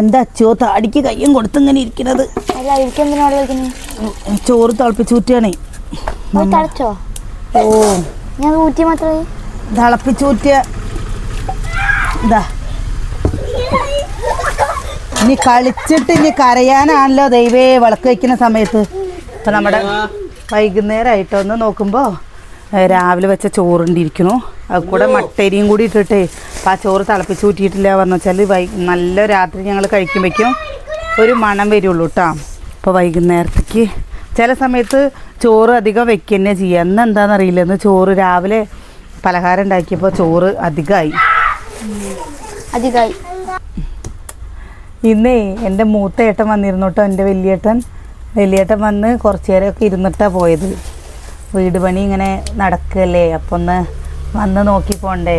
എന്താ അച്ചോ താടിക്ക് കയ്യും കൊടുത്തിങ്ങനെ ഇരിക്കണത്? ചോറ് തിളപ്പിച്ചൂറ്റിയാണേ ഓ ഞാൻ ഊറ്റി മാത്രമേ തിളപ്പിച്ചൂറ്റിയ ഇതാ ഇനി കളിച്ചിട്ട് ഇനി കരയാനാണല്ലോ ദൈവേ വിളക്ക് വയ്ക്കുന്ന സമയത്ത്. ഇപ്പം നമ്മുടെ വൈകുന്നേരമായിട്ടൊന്ന് നോക്കുമ്പോ രാവിലെ വെച്ച ചോറുണ്ടിരിക്കണു. അത് കൂടെ മട്ടരിയും കൂടി ഇട്ടിട്ടേ ആ ചോറ് തിളപ്പിച്ച് കൂട്ടിയിട്ടില്ല പറഞ്ഞു വെച്ചാൽ വൈ നല്ല രാത്രി ഞങ്ങൾ കഴിക്കുമ്പോഴേക്കും ഒരു മണം വരുള്ളൂ കേട്ടോ അപ്പോൾ വൈകുന്നേരത്തേക്ക് ചില സമയത്ത് ചോറ് അധികം വെക്കുക തന്നെ ചെയ്യുക എന്ന് എന്താണെന്നറിയില്ല ഇന്ന് ചോറ് രാവിലെ പലഹാരം ഉണ്ടാക്കിയപ്പോൾ ചോറ് അധികമായി അധികമായി ഇന്നേ എന്റെ മൂത്ത ഏട്ടൻ വന്നിരുന്നു കേട്ടോ എന്റെ വലിയേട്ടൻ. വലിയേട്ടൻ വന്ന് കുറച്ച് നേരമൊക്കെ ഇരുന്നിട്ടാണ് പോയത്. വീട് പണി ഇങ്ങനെ നടക്കുകയല്ലേ അപ്പം ഒന്ന് വന്ന് നോക്കി പോണ്ടേ.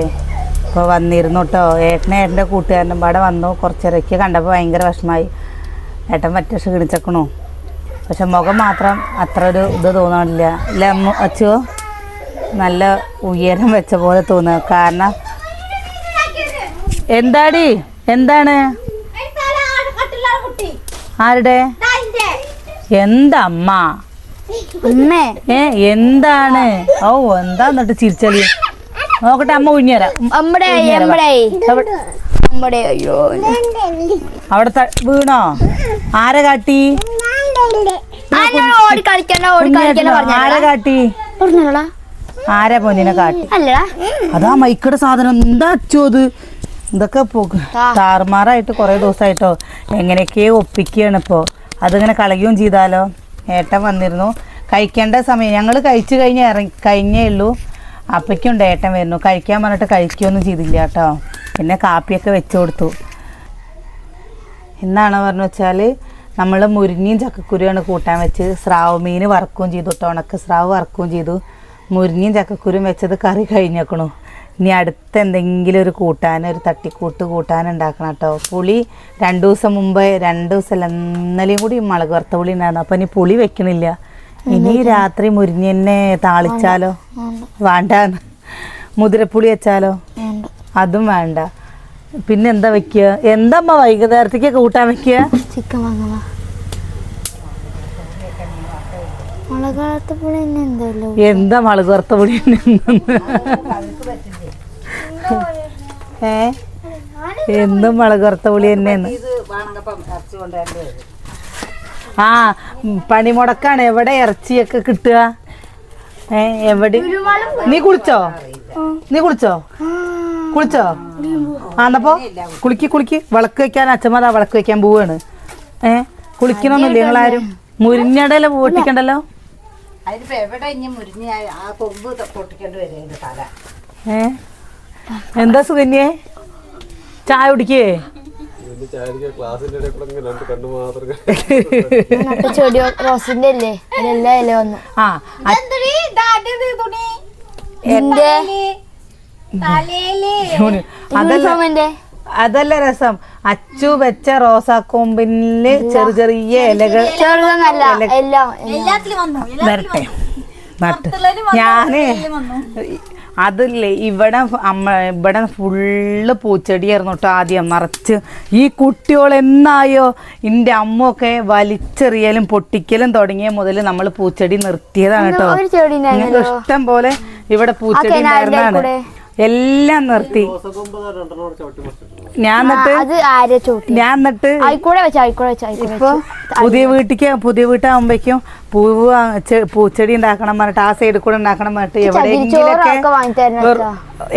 അപ്പോൾ വന്നിരുന്നു കേട്ടോ ഏട്ടനെ ഏട്ടന്റെ കൂട്ടുകാരനും പാടെ വന്നു. കുറച്ചിറക്കി കണ്ടപ്പോൾ ഭയങ്കര വിഷമായി ഏട്ടൻ മറ്റേ ക്ഷീണിച്ചേക്കണു. പക്ഷെ മുഖം മാത്രം അത്ര ഒരു ഇത് തോന്നണില്ല അല്ല അച്ചോ നല്ല ഉയരം വെച്ച പോലെ തോന്നുക. കാരണം എന്താടി? എന്താണ്? ആരുടെ? എന്താ അമ്മ അമ്മേ ഏ എന്താണ്? ഓ എന്താ എന്നിട്ട് ചിരിച്ചലി നോക്കട്ടെ അമ്മ അമ്മടെ. അമ്മടെ. അമ്മടെ അയ്യോ. അവിടെ വീണോ? ആരെ കാട്ടി? ഓടി കളിക്കണ്ട ഓടി കളിക്കണ്ട? ആരെ കാട്ടി? പറഞ്ഞോളാ ആരെ പൊന്നിനെ കാട്ടി? അല്ലടാ. അതാ മൈക്കട സാധനം. എന്താ അച്ചോ അത്? ഇതൊക്കെ. താറുമാറായിട്ട് കുറേ ദിവസമായിട്ടോ എങ്ങനെയൊക്കെ ഒപ്പിക്കുകയാണ് ഇപ്പോൾ അതിങ്ങനെ കളയുകയും ചെയ്താലോ? ഏട്ടൻ വന്നിരുന്നു. കഴിക്കേണ്ട സമയം. ഞങ്ങൾ കഴിച്ചു കഴിഞ്ഞ ഇറങ്ങി കഴിഞ്ഞേ ഉള്ളൂ. അപ്പയ്ക്കുണ്ട് ഏട്ടൻ വരുന്നു. കഴിക്കാൻ പറഞ്ഞിട്ട് കഴിക്കുകയൊന്നും ചെയ്തില്ല കേട്ടോ. പിന്നെ കാപ്പിയൊക്കെ വെച്ചു കൊടുത്തു. എന്നാണ് പറഞ്ഞു വെച്ചാൽ നമ്മൾ മുരിങ്ങയും ചക്കക്കുരുവാണ് കൂട്ടാൻ വെച്ച് സ്രാവ് മീൻ വറക്കുകയും ചെയ്തു കേട്ടോ. ഉണക്ക സ്രാവ് വറക്കുകയും ചെയ്തു. മുരിങ്ങയും ചക്കക്കുരും വെച്ചത് കറി കഴിഞ്ഞേക്കണു. ഇനി അടുത്ത എന്തെങ്കിലും ഒരു കൂട്ടാൻ ഒരു തട്ടിക്കൂട്ട് കൂട്ടാൻ ഉണ്ടാക്കണം കേട്ടോ. പുളി രണ്ട് ദിവസം മുമ്പ് രണ്ട് ദിവസം ഇന്നലെയും കൂടി മുളക് വറുത്ത പുളി ഉണ്ടായിരുന്നു. അപ്പം ഇനി പുളി വെക്കണില്ല. ഇനി രാത്രി മുരിഞ്ഞെന്നെ താളിച്ചാലോ? വേണ്ട മുതിരപ്പുളി വെച്ചാലോ? അതും വേണ്ട. പിന്നെ എന്താ വെക്കുക? എന്താ അമ്മ വൈകുന്നേരത്തേക്ക് കൂട്ടാൻ വെക്കുക? ചിക്കൻ എന്താ മുളക് വറുത്ത പുളി ഏ? എന്നും മുളക് വറുത്ത പുളി തന്നെയാണ് ആ പണി പണിമുടക്കാണ് എവിടെ ഇറച്ചിയൊക്കെ കിട്ടുക? ഏ എവിടെ? നീ കുളിച്ചോ? നീ കുളിച്ചോ? കുളിച്ചോ? ആ എന്നപ്പോ കുളിക്ക് കുളിക്ക്. വിളക്ക് വെക്കാൻ അച്ഛമ്മ വിളക്ക് വെക്കാൻ പോവാണ്. ഏ കുളിക്കണമെന്നില്ല നിങ്ങളാരും മുരിഞ്ഞടല പൊട്ടിക്കണ്ടല്ലോ? എന്താ സുകന്യേ? ചായ കുടിക്കേ? ചെടി റോസിന്റെ അല്ലേ? അതിലെല്ലാം ഇല വന്നു. ആ എന്റെ അതല്ല രസം. അച്ചു വെച്ച റോസാക്കൊമ്പിൽ ചെറിയ ചെറിയ ഇലകൾ. വരട്ടെ. നട്ട് ഞാൻ അതില്ലേ ഇവിടെ അമ്മ ഇവിടെ ഫുള്ള് പൂച്ചെടിയായിരുന്നു കേട്ടോ ആദ്യം. നിറച്ച് ഈ കുട്ടികൾ എന്നായോ? എന്റെ അമ്മയൊക്കെ വലിച്ചെറിയലും പൊട്ടിക്കലും തുടങ്ങിയ മുതൽ നമ്മൾ പൂച്ചെടി നിർത്തിയതാണ് കേട്ടോ നിങ്ങൾക്ക് ഇഷ്ടം പോലെ ഇവിടെ പൂച്ചെടി ഉണ്ടായിരുന്നാണ് ഉണ്ടായിരുന്നതാണ്. എല്ലാം നിർത്തി. ഞാൻ എന്നിട്ട് അത് ആരെ ചോട്ടി ഞാൻ എന്നിട്ട് ആയിക്കൂടെ വെച്ച ആയിക്കൂടെ ഇപ്പൊ പുതിയ വീട്ടിക്ക് പുതിയ വീട്ടാകുമ്പോഴേക്കും പൂവ് പൂച്ചെടി ഉണ്ടാക്കണം പറഞ്ഞിട്ട് ആ സൈഡിൽ കൂടെ ഉണ്ടാക്കണം പറഞ്ഞിട്ട് എവിടെയെങ്കിലൊക്കെ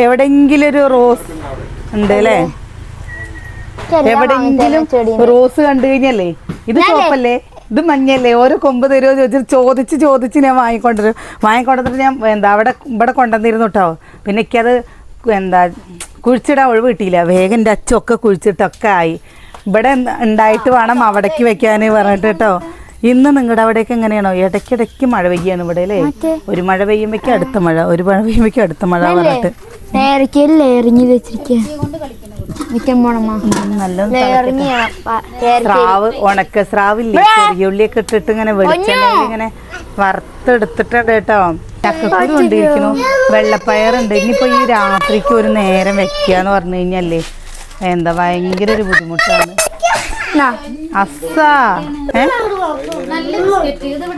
എവിടെയെങ്കിലും ഒരു റോസ് ഉണ്ട് അല്ലേ? എവിടെയെങ്കിലും റോസ് കണ്ടു കഴിഞ്ഞല്ലേ? ഇത് ചോപ്പല്ലേ ഇത് മഞ്ഞല്ലേ ഓരോ കൊമ്പ് തരുമോ ചോദിച്ചിട്ട് ചോദിച്ച് ചോദിച്ച് ഞാൻ വാങ്ങിക്കൊണ്ടുവരും വാങ്ങിക്കൊണ്ടിട്ട് ഞാൻ എന്താ അവിടെ ഇവിടെ കൊണ്ടുവന്നിരുന്നു കേട്ടോ പിന്നെ എനിക്കത് എന്താ കുഴിച്ചിടാൻ ഒഴിവ് കിട്ടിയില്ല. വേഗം എന്റെ അച്ചൊക്കെ കുഴിച്ചിട്ടൊക്കെ ആയി. ഇവിടെ ഉണ്ടായിട്ട് വേണം അവിടേക്ക് വെക്കാൻ പറഞ്ഞിട്ട് കേട്ടോ. ഇന്ന് നിങ്ങളുടെ അവിടേക്ക് എങ്ങനെയാണോ? ഇടയ്ക്കിടയ്ക്ക് മഴ പെയ്യാണ് ഇവിടെ അല്ലേ? ഒരു മഴ പെയ്യുമ്പോഴേക്കും അടുത്ത മഴ ഒരു മഴ പെയ്യുമ്പോഴേക്കും അടുത്ത മഴ പറഞ്ഞിട്ട്. നല്ല എറിഞ്ഞ സ്രാവ് ഉണക്ക സ്രാവില്ലേ? ചെറിയ ഉള്ളിയൊക്കെ ഇട്ടിട്ട് ഇങ്ങനെ വെളിച്ചെണ്ണയിൽ ഇങ്ങനെ വറുത്തെടുത്തിട്ടുണ്ട് കേട്ടോ. ചക്കക്കുരു കൊണ്ടിരിക്കുന്നു വെള്ളപ്പയറുണ്ട്. ഇനിയിപ്പോ ഈ രാത്രിക്ക് ഒരു നേരം വെക്കാന്ന് പറഞ്ഞു കഴിഞ്ഞാലേ എന്താ ഭയങ്കര ഒരു ബുദ്ധിമുട്ടാണ്. അസ്സ.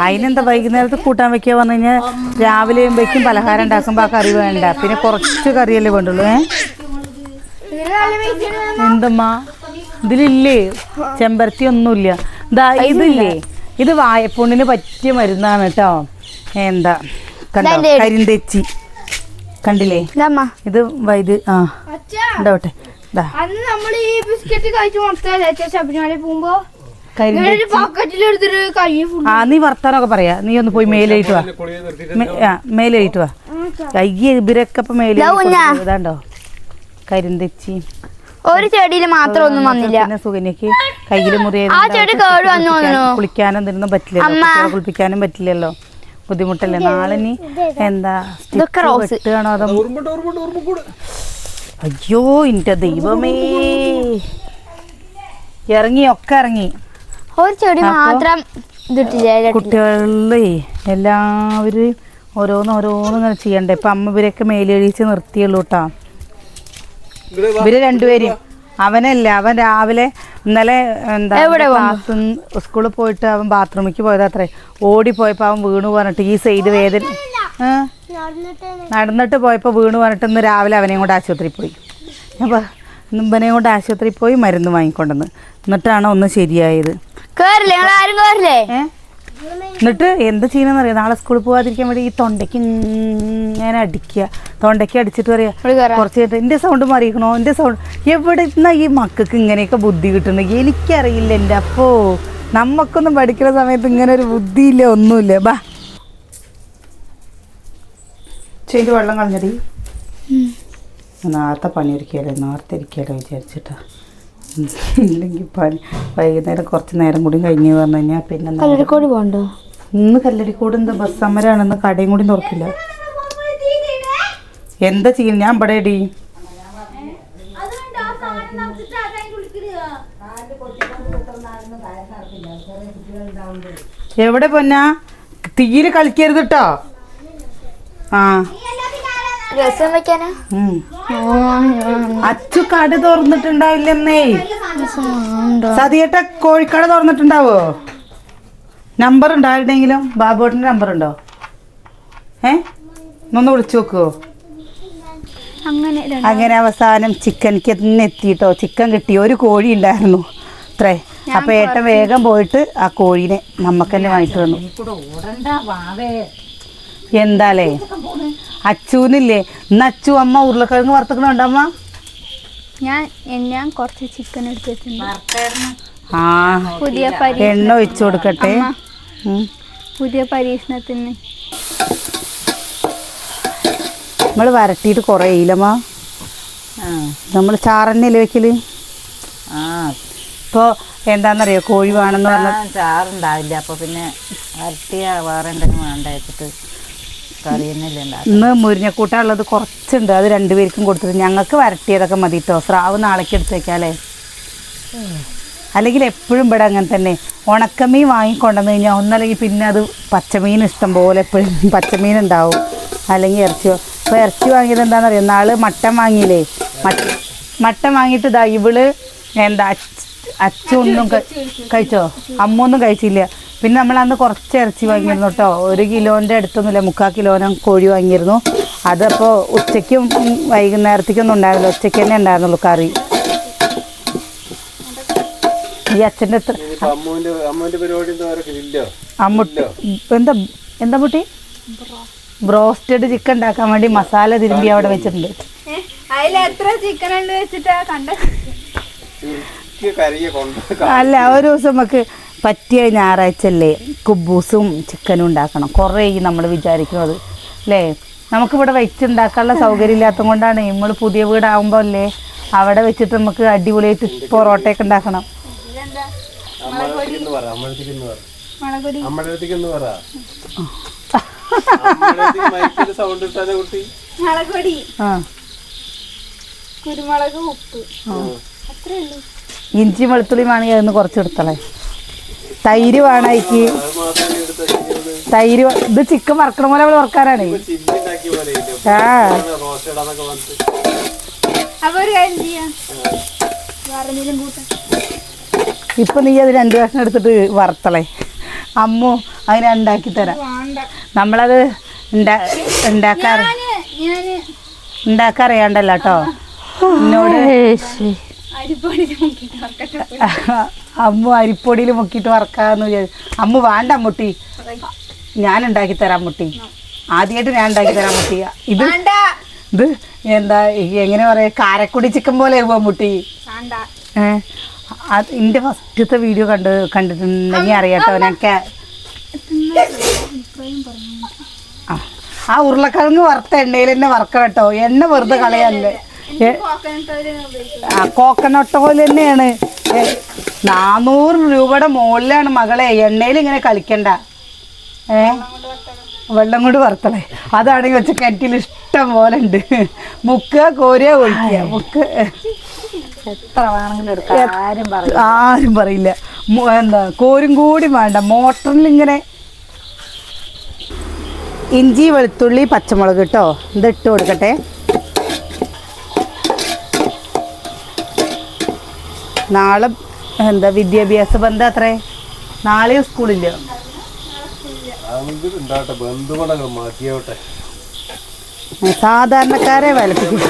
അതിനെന്താ വൈകുന്നേരത്ത് കൂട്ടാൻ വെക്കുക പറഞ്ഞു കഴിഞ്ഞാൽ രാവിലെ വെക്കും പലഹാരം ഉണ്ടാക്കുമ്പോൾ ആ കറി വേണ്ട. പിന്നെ കുറച്ച് കറിയല്ലേ വേണ്ടുള്ളൂ ഏ? എന്തമ്മാ? ഇതിലില്ലേ? ചെമ്പരത്തി ഒന്നുമില്ല ഇതാ ഇതില്ലേ? ഇത് വായപ്പൂണ്ടിന് പറ്റിയ മരുന്നാണ് കേട്ടോ. എന്താ? കണ്ടോ. കരിന്തെച്ചി. കണ്ടില്ലേ? ഇത് വൈദ്യ ആ ഉണ്ടാവട്ടെ അന്ന് നമ്മൾ ഈ ബിസ്ക്കറ്റ് കഴിച്ച് മൊത്തം ശബരിമല പോകുമ്പോ ആ നീ വർത്താനൊക്കെ പറയാ. നീ ഒന്ന് പോയി മേലേറ്റ് വാ. മേലേറ്റ് വാ. കൈ ഇവരൊക്കെ ഇപ്പൊ കുഞ്ഞാ. കരിന്തെച്ചി. ഒരു ചെടിയിൽ മാത്രം ഒന്നും വന്നില്ല. പിന്നെ കേട് വന്നു തോന്നുന്നു. കുളിക്കാനും ഇതിനൊന്നും പറ്റില്ല കുളിപ്പിക്കാനും പറ്റില്ലല്ലോ. ബുദ്ധിമുട്ടല്ലേ? നാളെ നീ എന്താ. വെട്ടുകയാണോ അതോ അയ്യോ എന്റെ ദൈവമേ. ഇറങ്ങി ഒക്കെ ഇറങ്ങി. ഒരു ചെടി മാത്രം കുട്ടികളിലേ എല്ലാവരും ഓരോന്ന് ഓരോന്ന് ഇങ്ങനെ ചെയ്യണ്ടേ. ഇപ്പൊ അമ്മ ഇവരൊക്കെ മേലെഴിച്ച് നിർത്തിയുള്ളൂ കേട്ടോ ഇവർ രണ്ടുപേരും. അവനല്ല അവൻ രാവിലെ ഇന്നലെ എന്താ ക്ലാസ് സ്കൂളിൽ പോയിട്ട് അവൻ ബാത്റൂമിലേക്ക് പോയതാത്രേ ഓടിപ്പോയപ്പോ അവൻ വീണു പറഞ്ഞിട്ട് ഈ സൈഡ് വേദന? നടന്നിട്ട് പോയപ്പോൾ വീണ് പറഞ്ഞിട്ട് ഇന്ന് രാവിലെ അവനെയും കൊണ്ട് ആശുപത്രിയിൽ പോയി. അപ്പോൾ ഇവനെയും കൊണ്ട് ആശുപത്രിയിൽ പോയി മരുന്ന് വാങ്ങിക്കൊണ്ടെന്ന് എന്നിട്ടാണ് ഒന്ന് ശരിയായത്. എന്നിട്ട് എന്ത് ചെയ്യണമെന്ന് അറിയാം നാളെ സ്കൂളിൽ പോകാതിരിക്കാൻ വേണ്ടി ഈ തൊണ്ടയ്ക്ക് ഇങ്ങനെ അടിക്കുക. തൊണ്ടയ്ക്ക് അടിച്ചിട്ട് പറയാ. കുറച്ച് കഴിഞ്ഞിട്ട് എന്റെ സൗണ്ട് മാറിയിക്കണോ? എന്റെ സൗണ്ട് എവിടെ നിന്നാ ഈ മക്കൾക്ക് ഇങ്ങനെയൊക്കെ ബുദ്ധി കിട്ടുന്നത് എനിക്കറിയില്ല എന്റെ അപ്പോ. നമ്മക്കൊന്നും പഠിക്കുന്ന സമയത്ത് ഇങ്ങനെ ഒരു ബുദ്ധിയില്ല ഒന്നുമില്ല. ബാ. ചെയ്ത് വെള്ളം കളഞ്ഞടി. നേരത്തെ പണിയൊരുക്കിയാലോ നേരത്തെ ഇരിക്കാലോ വിചാരിച്ചിട്ടാ. ഇല്ലെങ്കിൽ പണി വൈകുന്നേരം കുറച്ച് നേരം കൂടി കഴിഞ്ഞ് പറഞ്ഞു കഴിഞ്ഞാൽ പിന്നെ കല്ലടിക്കോട് പോണ്ടോ ഇന്ന് കല്ലടിക്കോട് എന്താ ബസ് സമരമാണെന്ന് കടയും കൂടി തുറക്കില്ല. എന്താ ചെയ്യും ഞാൻ ഇവിടെ ഇടി എവിടെ പൊന്നാ? തീരെ കളിക്കരുത് കേട്ടോ ആ. രസം വെക്കാനാ. അച്ചു കട തുറന്നിട്ടുണ്ടാവില്ലെന്നേ. സതിയേട്ട കോഴിക്കട തുറന്നിട്ടുണ്ടാവോ? നമ്പർ ഉണ്ടായിരുന്നെങ്കിലും ബാബുട്ടിന്റെ ബാബുവേട്ടന്റെ നമ്പർ ഉണ്ടോ? ഏ? ഒന്ന് വിളിച്ചു നോക്കുവോ അങ്ങനെ അങ്ങനെ അവസാനം ചിക്കൻക്ക് തന്നെ എത്തിയിട്ടോ? ചിക്കൻ കിട്ടി. ഒരു കോഴി ഉണ്ടായിരുന്നു. അത്രേ. അപ്പൊ ഏട്ടൻ വേഗം പോയിട്ട് ആ കോഴീനെ നമുക്ക് തന്നെ വാങ്ങിട്ട് വന്നു എന്താലേ? അച്ചൂന്നില്ലേ ഇന്ന് അച്ചു അമ്മ ഉരുളക്കിഴങ്ങ് വറുത്തക്കണുണ്ടോ അമ്മ? ഞാൻ ഞാൻ കുറച്ച് ചിക്കൻ എടുത്ത് വെച്ചിട്ടുണ്ട് വറുത്തായിരുന്നു ആ പുതിയ എണ്ണ ഒഴിച്ചു കൊടുക്കട്ടെ. പുതിയ പരീക്ഷണത്തിന്. നമ്മൾ വരട്ടിയിട്ട് കുറേ ഇല്ലമ്മ ആ. നമ്മൾ ചാറന്നല്ലേ വെക്കൽ? ആ. ഇപ്പോൾ എന്താണെന്നറിയോ കോഴി വേണമെന്ന് പറഞ്ഞാൽ ചാറുണ്ടാവില്ല. അപ്പൊ പിന്നെ വരട്ടിയ വേറെ എന്തെങ്കിലും വേണ്ട വെച്ചിട്ട്. ഇന്ന് മുരിഞ്ഞക്കൂട്ടുള്ളത് കുറച്ചുണ്ട്. അത് രണ്ടുപേർക്കും കൊടുത്തിട്ട് ഞങ്ങൾക്ക് വരട്ടിയതൊക്കെ മതി കേട്ടോ സ്രാവ് നാളേക്ക് എടുത്തേക്കാലേ അല്ലെങ്കിൽ എപ്പോഴും ഇവിടെ അങ്ങനെ തന്നെ. ഉണക്കമീൻ വാങ്ങിക്കൊണ്ടുവന്ന് കഴിഞ്ഞാൽ ഒന്നല്ലെങ്കിൽ പിന്നെ അത് പച്ചമീൻ ഇഷ്ടം പോലെ എപ്പോഴും പച്ചമീൻ ഉണ്ടാവും. അല്ലെങ്കിൽ ഇറച്ചിയോ. ഇപ്പോൾ ഇറച്ചി വാങ്ങിയത് എന്താണെന്നറിയോ? നാൾ മട്ടൻ വാങ്ങിയില്ലേ? മട്ട മട്ടൻ വാങ്ങിയിട്ട് ഇതാ ഇവൾ എന്താ അച്ഛ ഒന്നും കഴിച്ചോ? അമ്മ ഒന്നും കഴിച്ചില്ല. പിന്നെ നമ്മൾ അന്ന് കുറച്ച് ഇറച്ചി വാങ്ങിയിരുന്നു കേട്ടോ. ഒരു കിലോന്റെ അടുത്തൊന്നുമില്ല. മുക്കാൽ കിലോനം കോഴി വാങ്ങിയിരുന്നു. അതപ്പോൾ ഉച്ചയ്ക്കും വൈകുന്നേരത്തേക്കൊന്നും ഉണ്ടായിരുന്നില്ല. ഉച്ചയ്ക്ക് തന്നെ ഉണ്ടായിരുന്നുള്ളൂ കറി. ഈ അച്ഛന്റെ എന്താ അമ്മുട്ടി എന്താ എന്താ മുട്ടി? ബ്രോസ്റ്റഡ് ചിക്കൻ ഉണ്ടാക്കാൻ വേണ്ടി മസാല തിരുമ്പി അവിടെ വെച്ചിട്ടുണ്ട്. ചിക്കൻ ഉണ്ട് വെച്ചിട്ടാ അല്ല ഒരു ദിവസം നമുക്ക് പറ്റിയ ഞായറാഴ്ച അല്ലേ? കുബൂസും ചിക്കനും ഉണ്ടാക്കണം. കുറേ നമ്മൾ വിചാരിക്കുന്നത് അല്ലേ? നമുക്കിവിടെ വെച്ചുണ്ടാക്കാനുള്ള സൗകര്യം ഇല്ലാത്തത് കൊണ്ടാണ്. നമ്മൾ പുതിയ വീടാകുമ്പോൾ അല്ലേ അവിടെ വെച്ചിട്ട് നമുക്ക് അടിപൊളിയായിട്ട് പൊറോട്ടയൊക്കെ ഉണ്ടാക്കണം. അമ്മഴത്തേക്ക് പറ അമ്മഴത്തേക്ക് പറ. മുളകൊടി അമ്മഴത്തേക്ക് പറ. അമ്മഴത്തേക്ക് മൈക്കിൽ സൗണ്ട് ഇട്ടാലേ കുട്ടി. മുളകൊടി ആ. കുരുമുളക് ഉപ്പ്. അത്രേ ഉള്ളൂ. ഇഞ്ചി വെളുത്തുള്ളി വേണമെങ്കിൽ അതൊന്ന് കുറച്ച് എടുത്തളേ. തൈര് വേണം അതിക്ക് തൈര് ഇത് ചിക്കൻ വറക്കണ പോലെ അവൾ വറക്കാനാണ്. ആ. ഇപ്പൊ നീ അത് രണ്ടു കഷ്ണം എടുത്തിട്ട് വറുത്തളേ. അമ്മു അതിനെ ഉണ്ടാക്കി തരാം. നമ്മളത് ഉണ്ടാ- ഉണ്ടാക്കാറ് ഉണ്ടാക്കാറിയാണ്ടല്ലോ കേട്ടോ എന്നോട് അരിപ്പൊടി അമ്മു അരിപ്പൊടിയിൽ മുക്കിയിട്ട് വറക്കാന്ന് വിചാരിച്ചു. അമ്മ വേണ്ട മുട്ടി ഞാൻ ഉണ്ടാക്കി തരാം മുട്ടി ആദ്യമായിട്ട് ഞാൻ ഉണ്ടാക്കി തരാം മുട്ടി ഇത് ഇത് എന്താ എങ്ങനെ പറയാ കാരക്കുടി ചിക്കൻ പോലെ ആവുക മുട്ടി ഏഹ് അത് എന്റെ ഫസ്റ്റത്തെ വീഡിയോ കണ്ട് കണ്ടിട്ടുണ്ടെങ്കിൽ അറിയാട്ടോ. ഞാൻ കാ- ആ ഉരുളക്കിഴങ്ങ് വറുത്ത എണ്ണയിൽ തന്നെ വറക്കണം കേട്ടോ. എണ്ണ വെറുതെ കളയല്ലേ. ആ കോക്കനട്ട് പോലെ തന്നെയാണ്. നാനൂറ് രൂപയുടെ മുകളിലാണ് മകളെ. എണ്ണയിൽ ഇങ്ങനെ കളിക്കണ്ട. ഏ? വെള്ളം കൊണ്ട് വറുത്തളേ. അതാണെങ്കിൽ വെച്ച കിണറ്റിൽ ഇഷ്ടം പോലെ ഉണ്ട്. മുക്കുക കോരുക ഒഴിക്കുക. മുക്ക് എത്ര വേണമെങ്കിലും എടുക്കാം. ആരും പറയില്ല. ആരും പറയില്ല. എന്താ കോരും കൂടി വേണ്ട. മോട്ടറിൽ ഇങ്ങനെ ഇഞ്ചി വെളുത്തുള്ളി പച്ചമുളക് കേട്ടോ ഇത് ഇട്ട് കൊടുക്കട്ടെ. നാളെ എന്താ വിദ്യാഭ്യാസ ബന്ധം അത്രേ? നാളെയും സ്കൂളില്ല സാധാരണക്കാരെ വിലപ്പിക്കും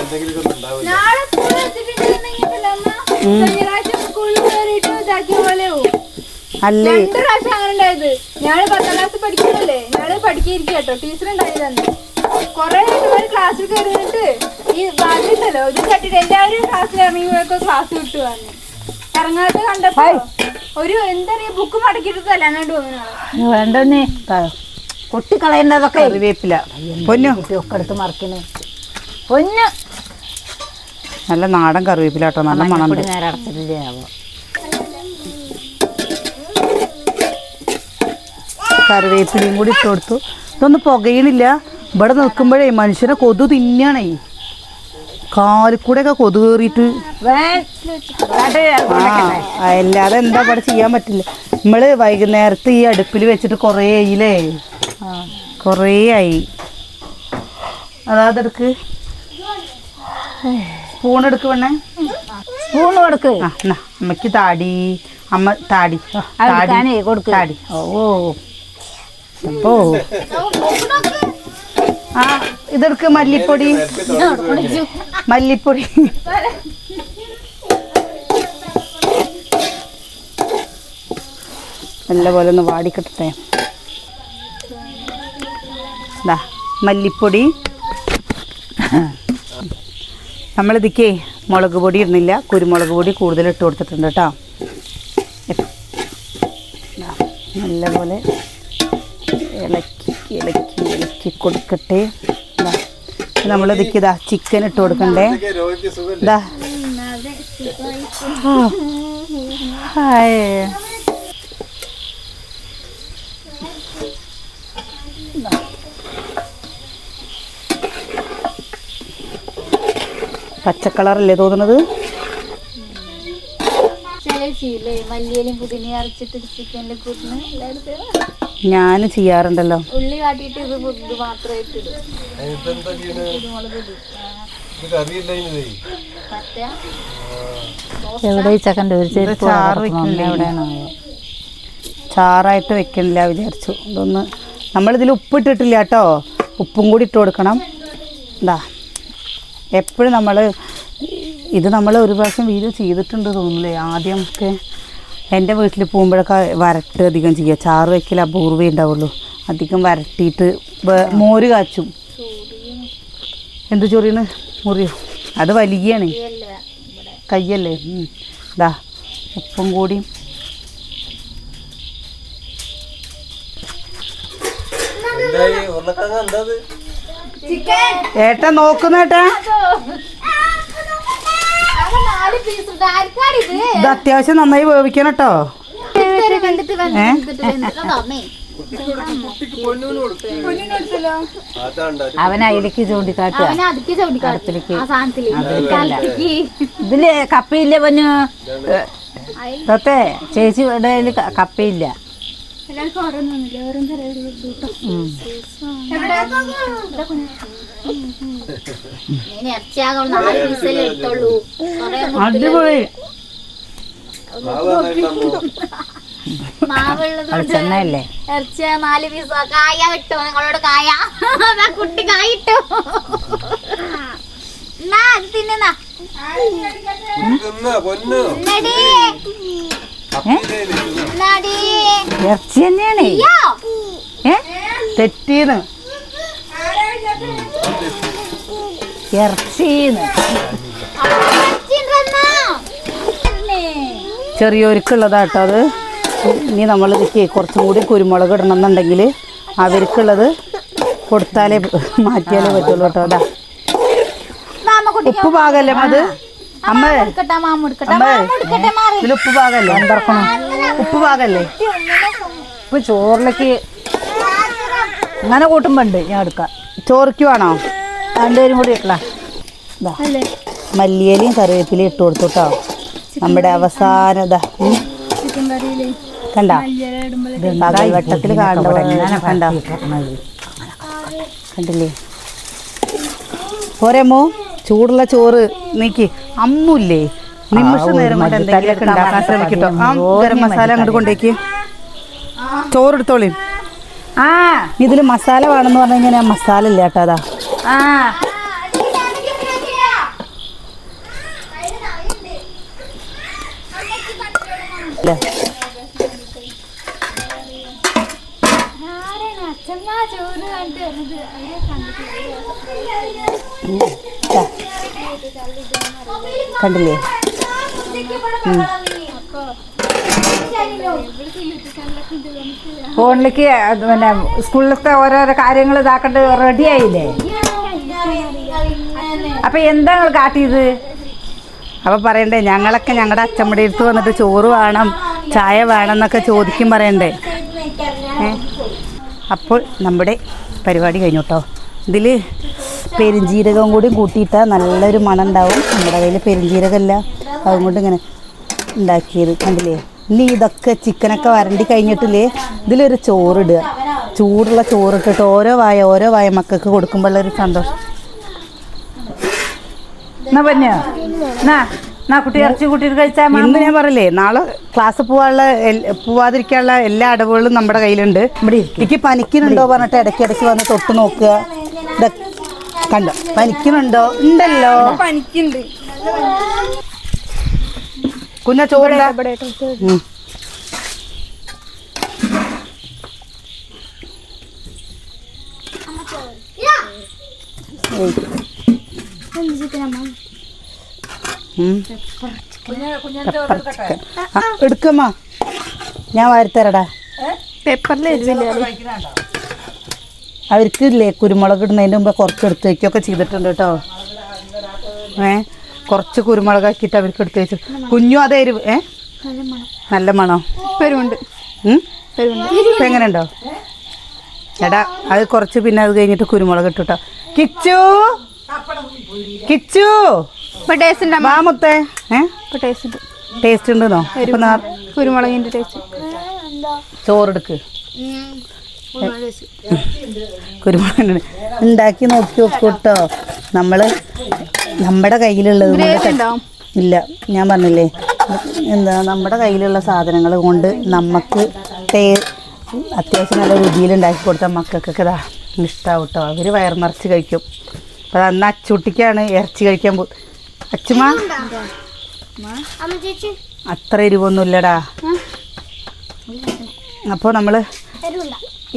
അല്ലേ? പത്താം ക്ലാസ് പഠിക്കണല്ലേ ഞാൾ പഠിക്കായിരിക്കും കേട്ടോ ടീച്ചർ തന്നെ കൊറേ ക്ലാസ്സിൽ കയറിയിട്ട് ഈ ബാധ്യതല്ലോ ഇത് കട്ടിട്ട് എല്ലാവരും ക്ലാസ്സിൽ ഇറങ്ങിയപ്പോഴൊക്കെ ക്ലാസ് വിട്ടു വന്നു ഇറങ്ങാത്ത കണ്ടപ്പോ ഒരു എന്താ പറയാ ബുക്ക് മടക്കിയിട്ട് തല്ലാനായിട്ട് തോന്നുന്നു വേണ്ടെന്നേ കൊട്ടി കളയേണ്ടതൊക്കെ കറിവേപ്പില. പൊന്നു. ഒക്കെ എടുത്ത് മറക്കണേ. പൊന്നു. നല്ല നാടൻ കറിവേപ്പില കേട്ടോ. നല്ല മണം നേരെ അടച്ചിട്ടില്ലേ കറിവേപ്പിലയും കൂടി ഇട്ട് കൊടുത്തു. ഇതൊന്നും പുകയണില്ല. ഇവിടെ നിൽക്കുമ്പോഴേ മനുഷ്യനെ കൊതു തിന്നാണേ. കാലിക്കൂടെയൊക്കെ കൊതു കയറിയിട്ട് ആ അല്ലാതെ എന്താ ഇവിടെ ചെയ്യാൻ പറ്റില്ല. നമ്മൾ വൈകുന്നേരത്ത് ഈ അടുപ്പിൽ വെച്ചിട്ട് കുറേ ആയില്ലേ? കുറേ ആയി. അതാതെടുക്ക് സ്പൂൺ എടുക്ക് വേണേ സ്പൂൺ കൊടുക്ക്. അമ്മയ്ക്ക് താടി. അമ്മ താടി. താടി. കൊടുക്ക്. താടി. ഓ ഓ. ആ ഇതെടുക്ക് മല്ലിപ്പൊടി. മല്ലിപ്പൊടി. നല്ലപോലെ ഒന്ന് വാടിക്കിട്ടെ ദാ മല്ലിപ്പൊടി. നമ്മളിതിക്കേ മുളക് പൊടി ഇടുന്നില്ല. കുരുമുളക് പൊടി കൂടുതൽ ഇട്ട് കൊടുത്തിട്ടുണ്ട് കേട്ടോ ദാ, നല്ലപോലെ ഇളക്കി ഇളക്കി ഇളക്കി കൊടുക്കട്ടെ. നമ്മൾ ഇതാ ചിക്കൻ ഇട്ട് കൊടുക്കണ്ടേ. ഇതാ ഹായ്. പച്ചക്കളറല്ലേ തോന്നുന്നത് ചില ചെയ്യില്ലേ മല്ലിയിലും പുതിനെ അരച്ചിട്ട് ചിക്കനിൽ കൂട്ടുന്ന എല്ലായിടത്തും ഞാൻ ചെയ്യാറുണ്ടല്ലോ. ഉള്ളി കാട്ടിയിട്ട് ഇത് ഇത് മാത്രമായിട്ട് എവിടെ ഈ ചക്കന്റെ ഒരു ചെരുപ്പ്? എവിടെയാണോ ചാറായിട്ട് വെക്കണില്ല വിചാരിച്ചു. ഇതൊന്ന് നമ്മളിതിൽ ഉപ്പിട്ടിട്ടില്ല കേട്ടോ ഉപ്പും കൂടി ഇട്ട് കൊടുക്കണം. എന്താ എപ്പോഴും നമ്മൾ ഇത് നമ്മൾ ഒരു പ്രാവശ്യം വീഡിയോ ചെയ്തിട്ടുണ്ട് തോന്നുന്നില്ലേ? ആദ്യമൊക്കെ എന്റെ വീട്ടിൽ പോകുമ്പോഴൊക്കെ വരട്ട് അധികം ചെയ്യുക. ചാറ് വയ്ക്കൽ അപൂർവേ ഉണ്ടാവുള്ളൂ. അധികം വരട്ടിയിട്ട് മോര് കാച്ചും. എന്ത് ചൊറിയാണ്? മുറിയോ? അത് വലിയാണ്. കയ്യല്ലേ. ഇതാ ഉപ്പും കൂടി. ഏട്ടാ നോക്കുന്നേട്ടാ ഇത് അത്യാവശ്യം നന്നായി വേവിക്കണം കേട്ടോ കണ്ടിട്ട് ഏ? അതാണ്ടാ അവൻ അതിലേക്ക് ചൂണ്ടിക്കാട്ടിലേക്ക്. ഇതിൽ കപ്പയില്ല പൊന്നു? തത്തേ ചേച്ചി ഇടയിൽ കപ്പയില്ല. എല്ലാവർക്കും ഓരോന്ന് അടിപൊളി. മാവ് നന്നായിട്ടമ്മോ മാവുള്ളത് കൊണ്ട് ചെന്നല്ലേ ഇറച്ചി നാല് പീസ്. കായ കിട്ടും നിങ്ങളോട് കായ. കുട്ടി കായ ഇട്ടു. എന്നാ അത് പൊന്നു? എന്നടി? ഇറച്ചി തന്നെയാണ് ഏ? തെറ്റീന്ന്. ഇറച്ചീന്ന്. ചെറിയവർക്കുള്ളതാട്ടോ അത്. ഇനി നമ്മൾ ഇതിക്ക് കുറച്ചും കൂടി കുരുമുളക് ഇടണം എന്നുണ്ടെങ്കിൽ അവർക്കുള്ളത് കൊടുത്താലേ മാറ്റിയാലേ പറ്റുള്ളൂ കേട്ടോ അതാ ഉപ്പ് പാകല്ലേ അത്? അമ്മ അമ്മ ഇതിൽ ഉപ്പ് പാകല്ലേ? എന്തറക്കണം ഉപ്പ് പാകല്ലേ? ഇപ്പൊ ചോറിലേക്ക് അങ്ങനെ കൂട്ടുമ്പോണ്ട് ഞാൻ എടുക്കാം. ചോറിക്ക് വേണോ രണ്ടുപേരും കൂടി ഇട്ടാ മല്ലിയിലയും കറിവേപ്പിലയും ഇട്ട് കൊടുത്തു കേട്ടോ. നമ്മുടെ അവസാനം കണ്ട? വെട്ടത്തിൽ കാണണ്ട കണ്ടോ? കണ്ടില്ലേ? പോരേമോ ചൂടുള്ള ചോറ് നീക്കി. അമ്മൂല്ലേ നിമിഷം നേരം കൊണ്ട് എന്തെങ്കിലുമൊക്കെ ഉണ്ടാക്കാൻ ശ്രമിക്കട്ടോ. ആ ഗരം മസാല അങ്ങോട്ട് കൊണ്ടേക്ക്. ചോറെടുത്തോളി. ആ. ഇതിൽ മസാല വേണമെന്ന് പറഞ്ഞു കഴിഞ്ഞാൽ മസാല ഇല്ല കേട്ടോ അതാ. ആ. കണ്ടില്ലേ? ഫോണിലേക്ക് പിന്നെ സ്കൂളിലത്തെ ഓരോരോ കാര്യങ്ങൾ ഇതാക്കണ്ട് റെഡിയായില്ലേ അപ്പൊ എന്താ നിങ്ങൾ കാട്ടിയത്? അപ്പൊ പറയണ്ടേ ഞങ്ങളൊക്കെ ഞങ്ങളുടെ അച്ഛമ്മയുടെ അടുത്ത് വന്നിട്ട് ചോറ് വേണം ചായ വേണം എന്നൊക്കെ ചോദിക്കും പറയണ്ടേ? ഏ? അപ്പോൾ നമ്മുടെ പരിപാടി കഴിഞ്ഞു കേട്ടോ. ഇതിൽ പെരുംജീരകം കൂടി കൂട്ടിയിട്ടാൽ നല്ലൊരു മണം ഉണ്ടാവും നമ്മുടെ കയ്യിൽ പെരുംജീരകമല്ല അതും കൊണ്ട് ഇങ്ങനെ ഉണ്ടാക്കിയത് കണ്ടില്ലേ? ഇനി ഇതൊക്കെ ചിക്കനൊക്കെ വരണ്ടി കഴിഞ്ഞിട്ടില്ലേ? ഇതിലൊരു ചോറിടുക. ചൂടുള്ള ചോറിട്ടിട്ട് ഓരോ വായ ഓരോ വായ മക്കൾക്ക് കൊടുക്കുമ്പോഴുള്ളൊരു സന്തോഷം. എന്നാ എന്നാ എന്നാ? കുട്ടി ഇറച്ചി കൂട്ടിയിട്ട് കഴിച്ചാൽ ഇന്ന് ഞാൻ പറയില്ലേ നാളെ ക്ലാസ് പോവാനുള്ള പോവാതിരിക്കാനുള്ള എല്ലാ അടവുകളും നമ്മുടെ കയ്യിലുണ്ട്. എനിക്ക് പനിക്കുന്നുണ്ടോ പറഞ്ഞിട്ട് ഇടയ്ക്ക് ഇടയ്ക്ക് വന്ന് തൊട്ട് നോക്കുക. കണ്ടോ? പനിക്കുന്നുണ്ടോ? ഉണ്ടല്ലോ. പനിക്കുണ്ട്. കുഞ്ഞ ചോറ. ഉം. എടുക്കമ്മ. ഞാൻ വാരിത്തരടാ. പേപ്പറിൽ അവർക്ക് ഇല്ലേ കുരുമുളക് ഇടുന്നതിന് മുമ്പ് കുറച്ച് എടുത്ത് വയ്ക്കുകയൊക്കെ ചെയ്തിട്ടുണ്ട് കേട്ടോ. ഏ? കുറച്ച് കുരുമുളക് ആക്കിയിട്ട് അവർക്ക് എടുത്ത് വെച്ചു. കുഞ്ഞു അതേ എരിവ് ഏ? നല്ല മണോ? ഇപ്പൊ എങ്ങനെയുണ്ടോ? എടാ അത് കുറച്ച് പിന്നെ അത് കഴിഞ്ഞിട്ട് കുരുമുളക് ഇട്ടു കേട്ടോ കിച്ചു! കിച്ചു! ഇപ്പൊ ടേസ്റ്റ് ഉണ്ട് വാ മുത്തേ ഏ? ഇപ്പൊ ടേസ്റ്റ് ഉണ്ട്. ടേസ്റ്റ് ഉണ്ടെന്നോ? ഇപ്പൊ നാ- കുരുമുളകിന്റെ ടേസ്റ്റ് ചോറെടുക്ക്. കുരുമുളക് ഉണ്ടാക്കി നോക്കി നോക്കൂ കേട്ടോ നമ്മൾ നമ്മുടെ കയ്യിലുള്ളത് ഇല്ല ഞാൻ പറഞ്ഞില്ലേ. എന്താ നമ്മുടെ കയ്യിലുള്ള സാധനങ്ങൾ കൊണ്ട് നമുക്ക് തേ അത്യാവശ്യം നല്ല രുചിയിൽ ഉണ്ടാക്കി കൊടുത്താൽ മക്കൾക്കൊക്കെ ഇതാ ഇഷ്ടാവും കേട്ടോ അവർ വയർ നിറച്ച് കഴിക്കും. അപ്പോൾ അന്ന് അച്ചുട്ടിക്കാണ് ഇറച്ചി കഴിക്കാൻ പോ അച്ചുമ. അത്ര എരിവൊന്നും ഇല്ലടാ അപ്പോൾ നമ്മൾ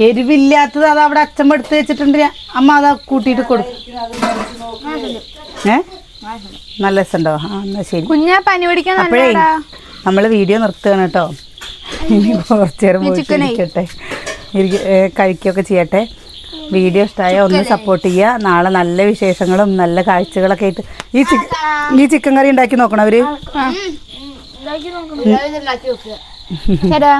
എരിവില്ലാത്തത് അത് അവിടെ അച്ഛമ്മ എടുത്ത് വെച്ചിട്ടുണ്ട്. അമ്മ അത് കൂട്ടിയിട്ട് കൊടുക്കും ഏ? നല്ല രസമുണ്ടോ? ആ എന്നാ ശരി. കുഞ്ഞാ പനി പിടിക്കാൻ അപ്പോഴേ നമ്മൾ വീഡിയോ നിർത്തുകയാണ് കേട്ടോ. ഇനി കുറച്ചേരം കഴിക്കട്ടെ പോയിട്ട്. ഇരിക്കട്ടെ. കഴിക്കുകയൊക്കെ ചെയ്യട്ടെ. വീഡിയോ ഇഷ്ടമായ ഒന്ന് സപ്പോർട്ട് ചെയ്യുക. നാളെ നല്ല വിശേഷങ്ങളും നല്ല കാഴ്ചകളൊക്കെ ആയിട്ട്. ഈ ചിക്കൻ ഈ ചിക്കൻ കറി ഉണ്ടാക്കി നോക്കണം അവർ? ചേട്ടാ.